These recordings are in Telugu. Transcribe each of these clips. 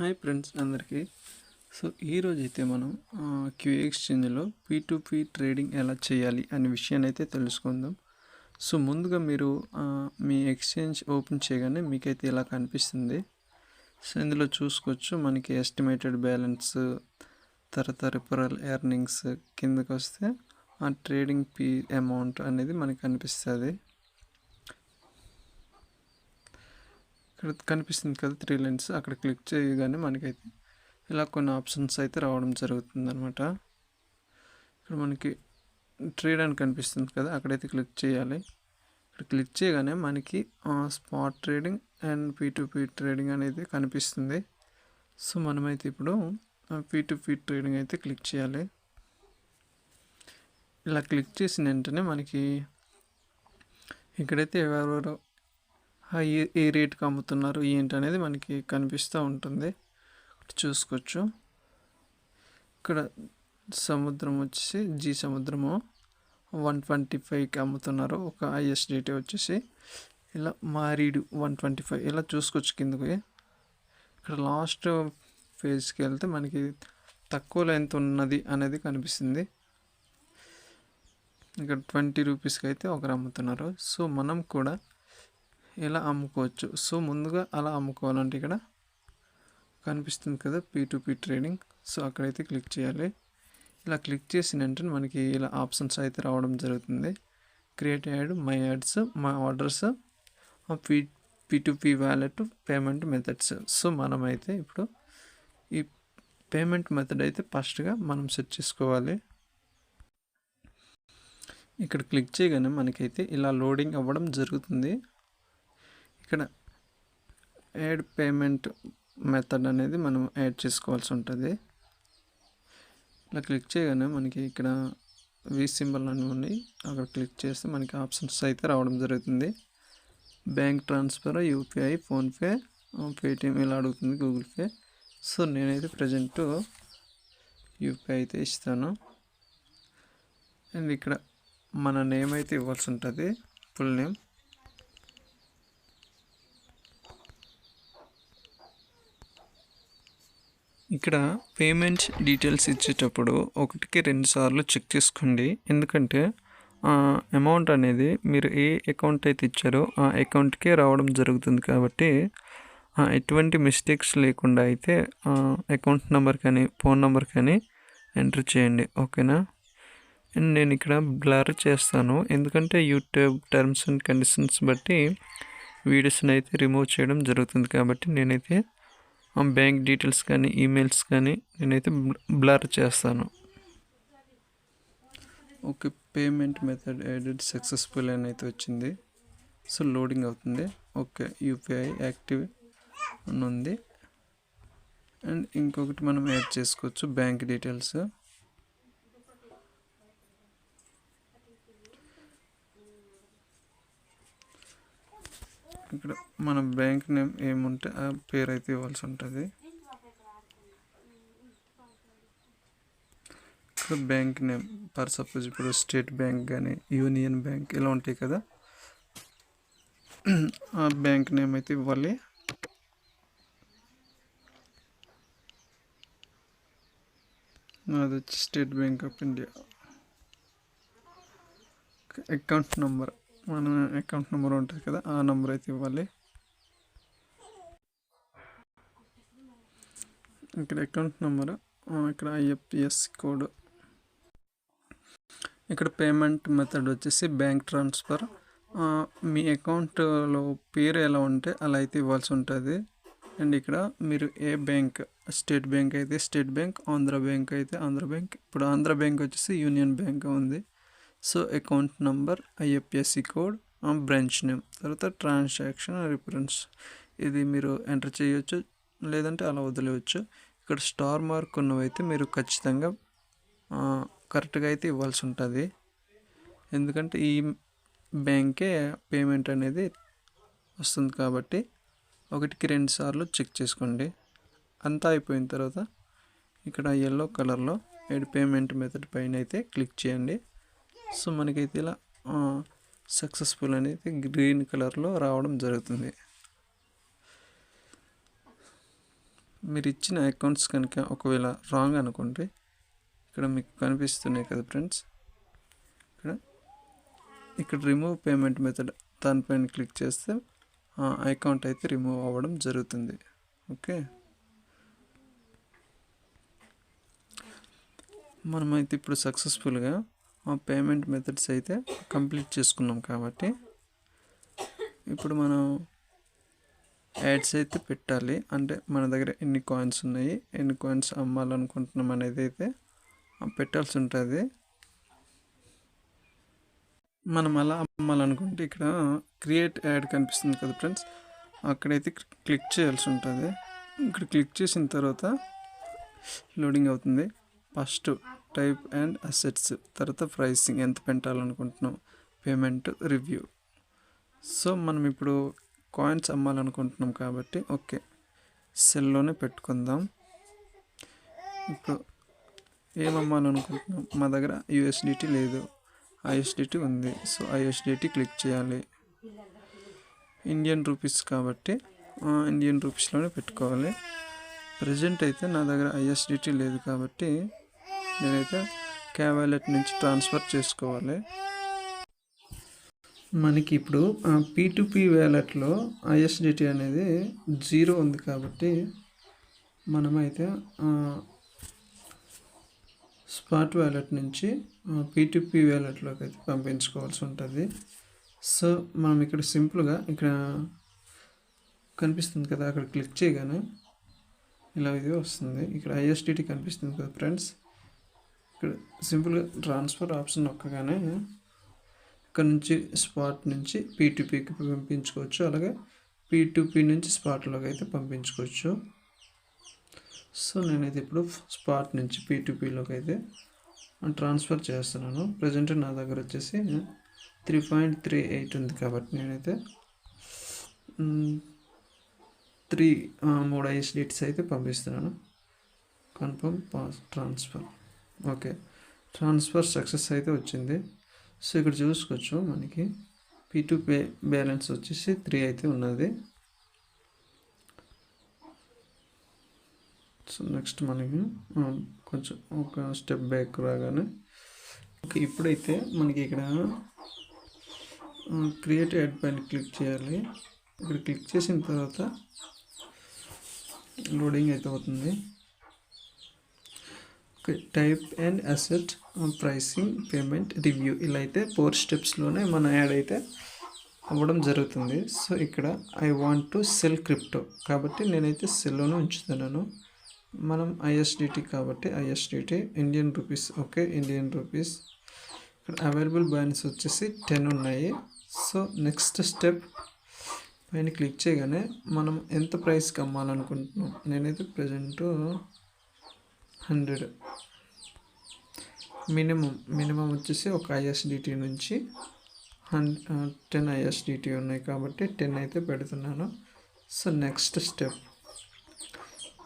హాయ్ ఫ్రెండ్స్ అందరికీ. సో ఈరోజు అయితే మనం క్యూ ఎక్స్చేంజ్లో పీ టు పీ ట్రేడింగ్ ఎలా చేయాలి అనే విషయాన్ని అయితే తెలుసుకుందాం. సో ముందుగా మీరు మీ ఎక్స్చేంజ్ ఓపెన్ చేయగానే మీకైతే ఇలా కనిపిస్తుంది? సో ఇందులో చూసుకోవచ్చు మనకి ఎస్టిమేటెడ్ బ్యాలెన్స్ తర్వాత రిఫరల్ ఎర్నింగ్స్ కిందకి వస్తే ఆ ట్రేడింగ్ పీ అమౌంట్ అనేది మనకి కనిపిస్తుంది. ఇక్కడ కనిపిస్తుంది కదా త్రీ లైన్స్ అక్కడ క్లిక్ చేయగానే మనకైతే ఇలా కొన్ని ఆప్షన్స్ అయితే రావడం జరుగుతుంది అనమాట ఇక్కడ మనకి ట్రేడ్ అని కనిపిస్తుంది కదా అక్కడైతే క్లిక్ చేయాలి. ఇక్కడ క్లిక్ చేయగానే మనకి spot trading and P to P trading అనేది కనిపిస్తుంది. సో మనమైతే ఇప్పుడు పీ టు పీ ట్రేడింగ్ అయితే క్లిక్ చేయాలి. ఇలా క్లిక్ చేసిన వెంటనే మనకి ఇక్కడైతే ఎవరెవరు ఏ ఏ రేట్కి అమ్ముతున్నారు ఏంటి అనేది మనకి కనిపిస్తూ ఉంటుంది. చూసుకోవచ్చు. ఇక్కడ సముద్రం వచ్చేసి జీ సముద్రము వన్ ట్వంటీ ఫైవ్కి అమ్ముతున్నారు. ఒక ఐఎస్డిటీ వచ్చేసి ఇలా మారీడు వన్ ట్వంటీ ఫైవ్ ఇలా చూసుకోవచ్చు కిందకి. ఇక్కడ లాస్ట్ ఫేజ్కి వెళ్తే మనకి తక్కువలో ఎంత ఉన్నది అనేది కనిపిస్తుంది. ఇక్కడ ట్వంటీ రూపీస్కి అయితే ఒకరు అమ్ముతున్నారు. సో మనం కూడా ఇలా అమ్ముకోవచ్చు. సో ముందుగా అలా అమ్ముకోవాలంటే ఇక్కడ కనిపిస్తుంది కదా పీ పీ ట్రేడింగ్ సో అక్కడైతే క్లిక్ చేయాలి. ఇలా క్లిక్ చేసిన వెంటనే మనకి ఇలా ఆప్షన్స్ అయితే రావడం జరుగుతుంది. Create ad my ads my orders P P P wallet payment methods so మనమైతే ఇప్పుడు ఈ పేమెంట్ మెథడ్ అయితే ఫస్ట్గా మనం సెట్ చేసుకోవాలి. ఇక్కడ క్లిక్ చేయగానే మనకైతే ఇలా లోడింగ్ అవ్వడం జరుగుతుంది. ఇక్కడ యాడ్ పేమెంట్ మెథడ్ అనేది మనం యాడ్ చేసుకోవాల్సి ఉంటుంది. ఇలా క్లిక్ చేయగానే మనకి ఇక్కడ వి సింబల్ అని ఉన్నాయి అక్కడ క్లిక్ చేస్తే మనకి ఆప్షన్స్ అయితే రావడం జరుగుతుంది. Bank transfer UPI PhonePe Paytm ఇలా అడుగుతుంది గూగుల్ పే. సో నేనైతే ప్రజెంట్ యూపీఐ అయితే ఇస్తాను. అండ్ ఇక్కడ మన నేమ్ అయితే ఇవ్వాల్సి ఉంటుంది. Full name. ఇక్కడ పేమెంట్ డీటెయిల్స్ ఇచ్చేటప్పుడు ఒకటికి రెండు సార్లు చెక్ చేసుకోండి. ఎందుకంటే అమౌంట్ అనేది మీరు ఏ అకౌంట్ అయితే ఇచ్చారో ఆ అకౌంట్కే రావడం జరుగుతుంది కాబట్టి ఎటువంటి మిస్టేక్స్ లేకుండా అయితే అకౌంట్ నెంబర్ కానీ ఫోన్ నెంబర్ కానీ ఎంటర్ చేయండి. ఓకేనా? అండ్ నేను ఇక్కడ బ్లర్ చేస్తాను. ఎందుకంటే యూట్యూబ్ టర్మ్స్ అండ్ కండిషన్స్ బట్టి వీడియోస్ని అయితే రిమూవ్ చేయడం జరుగుతుంది కాబట్టి నేనైతే బ్యాంక్ డీటెయిల్స్ కానీ ఈమెయిల్స్ కానీ నేనైతే బ్లర్ చేస్తాను. Okay payment method edit successful అని అయితే వచ్చింది. సో లోడింగ్ అవుతుంది. ఓకే యూపీఐ యాక్టివ్ అని ఉంది. అండ్ ఇంకొకటి మనం యాడ్ చేసుకోవచ్చు బ్యాంక్ డీటెయిల్స్. ఇక్కడ మన బ్యాంక్ నేమ్ ఏముంటే ఆ పేరు అయితే ఇవ్వాల్సి ఉంటుంది. ఇక్కడ బ్యాంక్ నేమ్ ఫర్ సపోజ్ ఇప్పుడు స్టేట్ బ్యాంక్ కానీ యూనియన్ బ్యాంక్ ఇలా ఉంటాయి కదా. ఆ బ్యాంక్ నేమ్ అయితే ఇవ్వాలి. అది వచ్చి State Bank of India. Account number. మన అకౌంట్ నెంబర్ ఉంటుంది కదా ఆ నెంబర్ అయితే ఇవ్వాలి. ఇక్కడ అకౌంట్ నెంబర్ ఇక్కడ ఐఎఫ్ఎస్ కోడ్ ఇక్కడ పేమెంట్ మెథడ్ వచ్చేసి బ్యాంక్ ట్రాన్స్ఫర్ మీ అకౌంట్లో పేరు ఎలా ఉంటే అలా అయితే ఇవ్వాల్సి ఉంటుంది. అండ్ ఇక్కడ మీరు ఏ బ్యాంక్ స్టేట్ బ్యాంక్ అయితే స్టేట్ బ్యాంక్ ఆంధ్ర బ్యాంక్ అయితే ఆంధ్ర బ్యాంక్ ఇప్పుడు ఆంధ్ర బ్యాంక్ వచ్చేసి యూనియన్ బ్యాంక్ ఉంది. So account number IFSC code branch name తర్వాత ట్రాన్సాక్షన్ రిఫరెన్స్ ఇది మీరు ఎంటర్ చేయొచ్చు లేదంటే అలా వదిలేయచ్చు. ఇక్కడ స్టార్ మార్క్ ఉన్నవైతే మీరు ఖచ్చితంగా కరెక్ట్గా అయితే ఇవ్వాల్సి ఉంటుంది. ఎందుకంటే ఈ బ్యాంకే పేమెంట్ అనేది వస్తుంది కాబట్టి ఒకటికి రెండు సార్లు చెక్ చేసుకోండి. అంతా అయిపోయిన తర్వాత ఇక్కడ ఎల్లో కలర్లో ఏడు పేమెంట్ మెథడ్ పైన అయితే క్లిక్ చేయండి. సో మనకైతే ఇలా సక్సెస్ఫుల్ అనేది గ్రీన్ కలర్లో రావడం జరుగుతుంది. మీరు ఇచ్చిన అకౌంట్స్ కనుక ఒకవేళ రాంగ్ అనుకోండి ఇక్కడ మీకు కనిపిస్తున్నాయి కదా ఫ్రెండ్స్ ఇక్కడ ఇక్కడ రిమూవ్ పేమెంట్ మెథడ్ దానిపైన క్లిక్ చేస్తే ఆ అకౌంట్ అయితే రిమూవ్ అవ్వడం జరుగుతుంది. ఓకే మనమైతే ఇప్పుడు సక్సెస్ఫుల్గా పేమెంట్ మెథడ్స్ అయితే కంప్లీట్ చేసుకున్నాం కాబట్టి ఇప్పుడు మనం యాడ్స్ అయితే పెట్టాలి. అంటే మన దగ్గర ఎన్ని కాయిన్స్ ఉన్నాయి ఎన్ని కాయిన్స్ అమ్మాలనుకుంటున్నాం అనేది అయితే పెట్టాల్సి ఉంటుంది. మనం అలా అమ్మాలనుకుంటే ఇక్కడ క్రియేట్ యాడ్ కనిపిస్తుంది కదా ఫ్రెండ్స్ అక్కడైతే క్లిక్ చేయాల్సి ఉంటుంది. ఇక్కడ క్లిక్ చేసిన తర్వాత లోడింగ్ అవుతుంది. First type and assets. తర్వాత ప్రైసింగ్ ఎంత పెట్టాలనుకుంటున్నాం? Payment review. సో మనం ఇప్పుడు కాయిన్స్ అమ్మాలనుకుంటున్నాం కాబట్టి ఓకే. సెల్లోనే పెట్టుకుందాం. ఇప్పుడు ఏమమ్మాలనుకుంటున్నాం మా దగ్గర యూఎస్డిటీ లేదు. ఐఎస్డిటీ ఉంది. సో ఐఎస్డిటీ క్లిక్ చేయాలి. ఇండియన్ రూపీస్ కాబట్టి ఇండియన్ రూపీస్లోనే పెట్టుకోవాలి. ప్రజెంట్ అయితే నా దగ్గర ఐఎస్డిటీ లేదు కాబట్టి నేనైతే క్యాబ్ వ్యాలెట్ నుంచి ట్రాన్స్ఫర్ చేసుకోవాలి. మనకి ఇప్పుడు పీ వ్యాలెట్లో ఐఎస్డిటీ అనేది జీరో ఉంది కాబట్టి మనమైతే స్పాట్ వ్యాలెట్ నుంచి పీ పీ వ్యాలెట్లోకి అయితే పంపించుకోవాల్సి ఉంటుంది. సో మనం ఇక్కడ సింపుల్గా ఇక్కడ కనిపిస్తుంది కదా అక్కడ క్లిక్ చేయగానే ఇలా ఇది వస్తుంది. ఇక్కడ ఐఎస్డిటీ కనిపిస్తుంది కదా ఫ్రెండ్స్. ఇక్కడ సింపుల్గా ట్రాన్స్ఫర్ ఆప్షన్ నొక్కగానే ఇక్కడ నుంచి స్పాట్ నుంచి పీటీపీకి పంపించుకోవచ్చు. అలాగే పీ నుంచి స్పాట్లోకి అయితే పంపించుకోవచ్చు. సో నేనైతే ఇప్పుడు స్పాట్ నుంచి పీటీపీలోకి అయితే ట్రాన్స్ఫర్ చేస్తున్నాను. ప్రజెంట్ నా దగ్గర వచ్చేసి త్రీ పాయింట్ త్రీ ఎయిట్ ఉంది కాబట్టి నేనైతే త్రీ మూడు ఐఎస్డిటీస్ అయితే పంపిస్తున్నాను. Confirm pass transfer okay. Transfer success అయితే వచ్చింది. సో ఇక్కడ చూసుకోవచ్చు మనకి. పీ టు పే బ్యాలెన్స్ వచ్చేసి త్రీ అయితే ఉన్నది. సో నెక్స్ట్ మనకి కొంచెం ఒక స్టెప్ బ్యాక్ రాగానే. ఓకే ఇప్పుడైతే మనకి ఇక్కడ క్రియేట్ యాడ్ పైన క్లిక్ చేయాలి. ఇక్కడ క్లిక్ చేసిన తర్వాత లోడింగ్ అయితే అవుతుంది. Type and asset pricing payment review ఇలా అయితే ఫోర్ స్టెప్స్లోనే మన యాడ్ అయితే అవ్వడం జరుగుతుంది. సో ఇక్కడ I want to sell crypto కాబట్టి నేనైతే సెల్లోనే ఉంచుతున్నాను. మనం ఐఎస్డిటీ కాబట్టి ISDT Indian rupees okay Indian rupees ఇక్కడ అవైలబుల్ బ్యాలెన్స్ వచ్చేసి టెన్ ఉన్నాయి. సో నెక్స్ట్ స్టెప్ పైన క్లిక్ చేయగానే మనం ఎంత ప్రైస్కి అమ్మాలనుకుంటున్నాం? నేనైతే ప్రజెంటు హండ్రెడ్. మినిమం మినిమం వచ్చేసి ఒక ఐఎస్డిటీ నుంచి హన్ టెన్ ఐఎస్డిటీ ఉన్నాయి కాబట్టి టెన్ అయితే పెడుతున్నాను. So next step.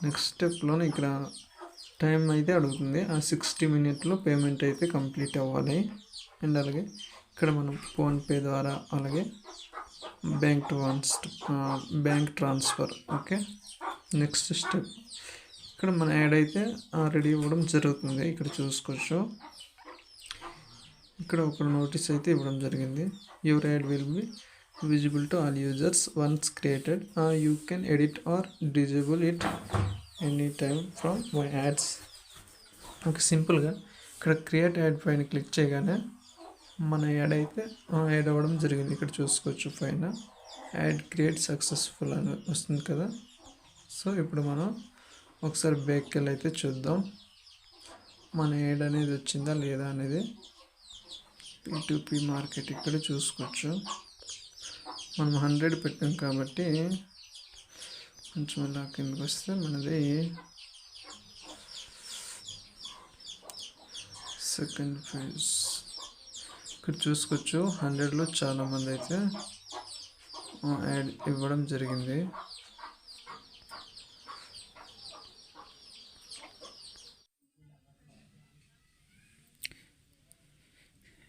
నెక్స్ట్ స్టెప్లోనే ఇక్కడ టైం అయితే అడుగుతుంది. ఆ సిక్స్టీ మినిట్లో పేమెంట్ అయితే కంప్లీట్ అవ్వాలి. అండ్ అలాగే ఇక్కడ మనం ఫోన్పే ద్వారా అలాగే bank trans bank transfer. Okay? Next step. ఇక్కడ మన యాడ్ అయితే రెడీ ఇవ్వడం జరుగుతుంది. ఇక్కడ చూసుకోవచ్చు. ఇక్కడ ఒక నోటీస్ అయితే ఇవ్వడం జరిగింది. Your ad will be visible to all users once created you can edit or disable it any time from my ads ఒక సింపుల్గా ఇక్కడ క్రియేట్ యాడ్ పైన క్లిక్ చేయగానే మన యాడ్ అయితే యాడ్ అవ్వడం జరిగింది. ఇక్కడ చూసుకోవచ్చు పైన. యాడ్ క్రియేట్ సక్సెస్ఫుల్ అని వస్తుంది కదా. సో ఇప్పుడు మనం ఒకసారి బ్యాక్కి అయితే చూద్దాం. మన యాడ్ అనేది వచ్చిందా లేదా అనేది పీ మార్కెట్ ఇక్కడ చూసుకోవచ్చు. మనం హండ్రెడ్ పెట్టాం కాబట్టి కొంచెం అలా కిందకి వస్తే మనది సెకండ్ ఫేజ్ ఇక్కడ చూసుకోవచ్చు హండ్రెడ్లో చాలామంది అయితే యాడ్ ఇవ్వడం జరిగింది.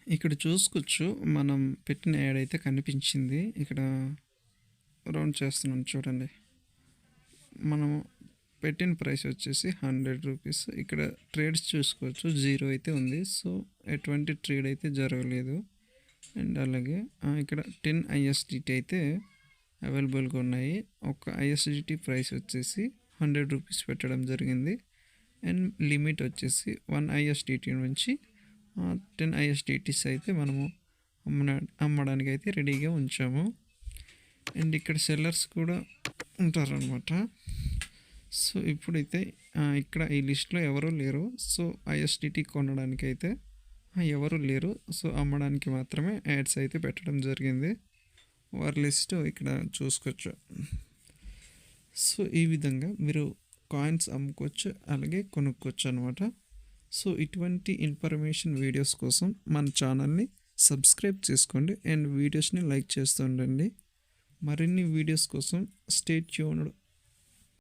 ఇక్కడ చూసుకోవచ్చు. మనం పెట్టిన యాడ్ అయితే కనిపించింది. ఇక్కడ రౌండ్ చేస్తున్నాం చూడండి. మనము పెట్టిన ప్రైస్ వచ్చేసి హండ్రెడ్ రూపీస్. ఇక్కడ ట్రేడ్స్ చూసుకోవచ్చు. జీరో అయితే ఉంది. సో ఎటువంటి ట్రేడ్ అయితే జరగలేదు. అండ్ అలాగే ఇక్కడ టెన్ ఐఎస్డిటీ అయితే అవైలబుల్గా ఉన్నాయి. ఒక ఐఎస్డిటీ ప్రైస్ వచ్చేసి హండ్రెడ్ రూపీస్ పెట్టడం జరిగింది. అండ్ లిమిట్ వచ్చేసి వన్ ఐఎస్డిటీ నుంచి టెన్ ఐఎస్డిటీస్ అయితే మనము అమ్మడా అమ్మడానికి అయితే రెడీగా ఉంచాము. అండ్ ఇక్కడ సెల్లర్స్ కూడా ఉంటారనమాట సో ఇప్పుడైతే ఇక్కడ ఈ లిస్ట్లో ఎవరు లేరు. సో ఐఎస్డిటీ కొనడానికి అయితే ఎవరు లేరు. సో అమ్మడానికి మాత్రమే యాడ్స్ అయితే పెట్టడం జరిగింది. వారి లిస్ట్ ఇక్కడ చూసుకోవచ్చు. సో ఈ విధంగా మీరు కాయిన్స్ అమ్ముకోవచ్చు అలాగే కొనుక్కోవచ్చు అనమాట సో ఇటువంటి ఇన్ఫర్మేషన్ వీడియోస్ కోసం మన ఛానల్ని సబ్స్క్రైబ్ చేసుకోండి అండ్ వీడియోస్ని లైక్ చేస్తూ ఉండండి. మరిన్ని వీడియోస్ కోసం స్టేట్ ట్యూన్డ్